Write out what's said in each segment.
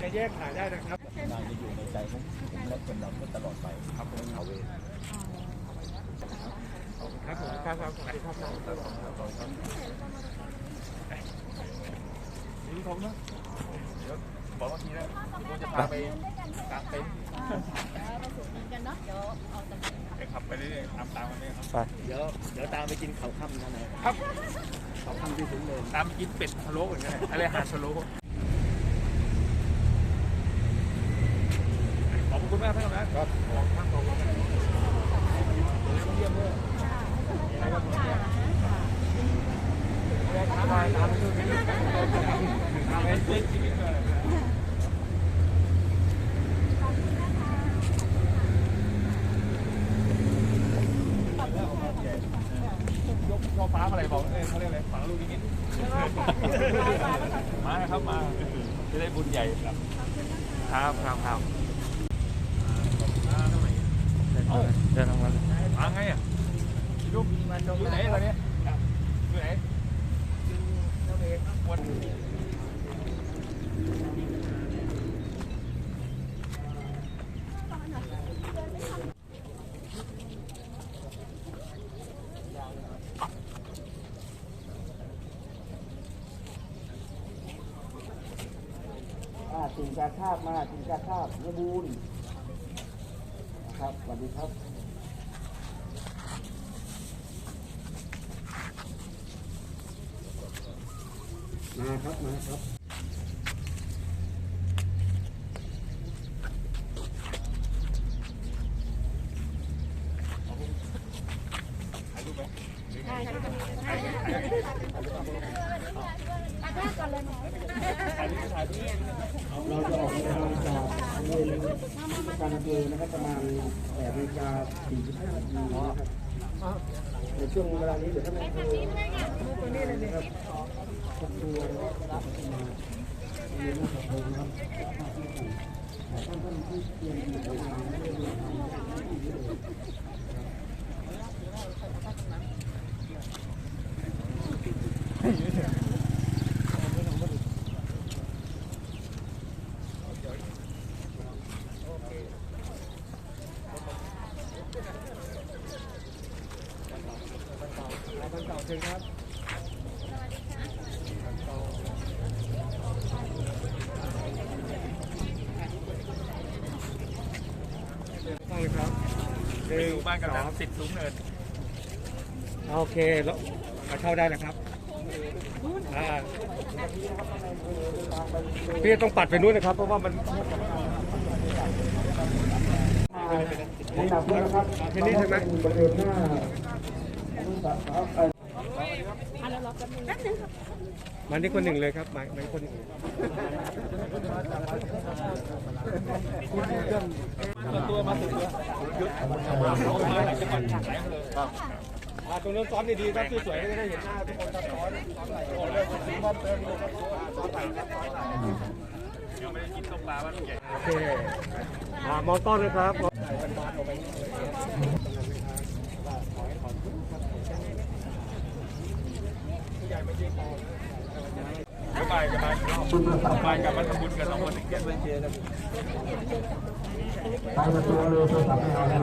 จะแยกขายได้นะครับนายจะอยู่ในใจของผมและคนเราก็ตลอดไปครับผมเอาเวรครับผมครับครับสวัสดีครับนี่ผมนะเดี๋ยวบอกว่าทีนะผมจะพาไปกลางเต็นท์ไปขับไปเรื่อยๆตามตามกันเลยครับเดี๋ยวเดี๋ยวตามไปกินเขาค่ำนะนะครับเขาค่ำที่ถึงเดินตามกินเป็ดพะโล้เหมือนกันเลยอะไรหารพะโล้ขอบคุณ มากท่านนะครับคุณมากขอบคุณมากเยี่ยมเลยตามตามไปดูนี่ตามไปชีวิตเลยยกช่อฟ้าอะไรบอกเอ้ยเขาเรียกอะไรฝังลูกนิดมาครับมาจะได้บุญใหญ่ครับ ครับครับครับ เดินออกมามาไงอะลูกอยู่ไหนตอนนี้อยู่ไหนวันอ่าสิ่งกาคาบมาสิ่งกาคาบเนื้อบูน ครับสวัสดีครับมาครับมาครับ ถ่ายรูปไหม เราจะออกเดินทางจากเมืองการอำเภอนะครับประมาณแปดนาฬิกาสี่สิบห้านาทีนะครับในช่วงเวลานี้เดี๋ยวท่านนายอำเภอนะครับครอบครัวนะครับมาเรียนรู้กับผมนะครับท่านท่านที่เตรียมอยู่ในงานไม่ได้เดินทาง ไปอยู่บ้านกำลังติดสูงเนิน โอเคแล้วมาเข้าได้นะครับอ่า พี่ต้องปัดไปนู้นนะครับ เพราะว่ามันลำดับนี้นะครับที่นี่ใช่ไหมบริเวณหน้าอนุสาวรีย์เอ่อมาที่คนหนึ่งเลยครับมามาที่คนหนึ่งส่วนตัวมาถึงแล้วยุดเอามาหลายจังหวัดหลาย อ่าตรงนั้นซ้อนดีๆครับสวยๆจะได้เห็นหน้าทุกคนครับซ้อนซ้อนไหลโอ้เรื่องสีมอนเติมดูครับซ้อนไหลครับซ้อนไหลยังไม่ได้กินต้มปลาบ้านใหญ่โอเคอ่ามองต้นนะครับสบายสบายสบายกลับมาทำบุญกันสองคนเก็บไว้เจอกันไปประตูเลยโทรศัพท์ไม่เอาแล้ว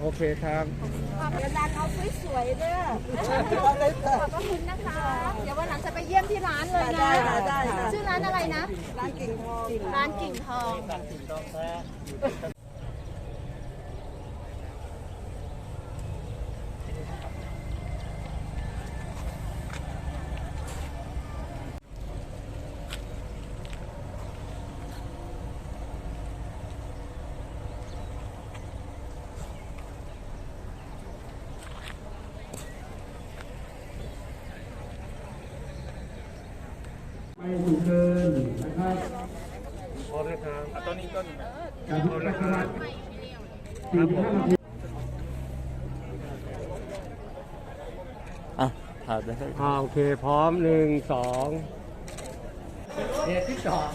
โอเคครับเดี๋ยวร้านเอาสวยๆเด้อขอบพระคุณนะคะ เดี๋ยววันหลังจะไปเยี่ยมที่ร้านเลยนะได้ค่ะชื่อร้านอะไรนะ ร้านกิ่งทอง ร้านกิ่งทอง ถูกเกินนะครับพอเลยครับตอนนี้ต้นจากพุทธครับสี่ห้านาทีอะถ่ายไปสักอ่โอเค พร้อมหนึ่งสองเดี๋ยวที่สอง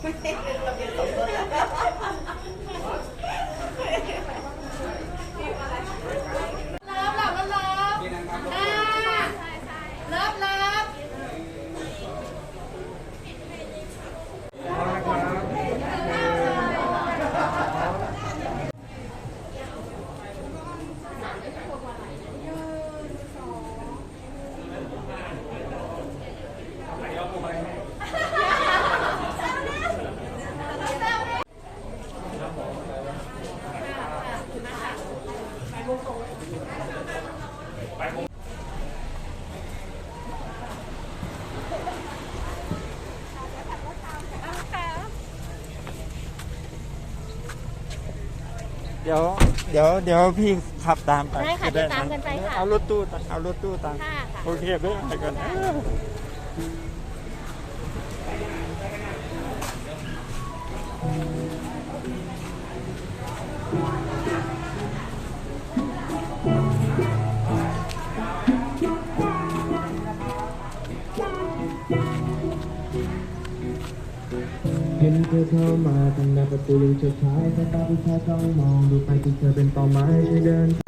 Thank you. ดี๋ยวเดี๋ยวเดี๋ยวพี่ขับตามไปได้ค่ะจเดี๋ยวตามกันไปค่ะ เอารถตู้เอารถตู้ตามค่ะค่ะ โอเคไปไปก่อน เห็นเธอเข้ามาทางหน้าประตูยังเฉิดฉายสายตาผู้ชายจ้องมองดูไปที่เธอเป็นเป้าหมายช่วยเดิน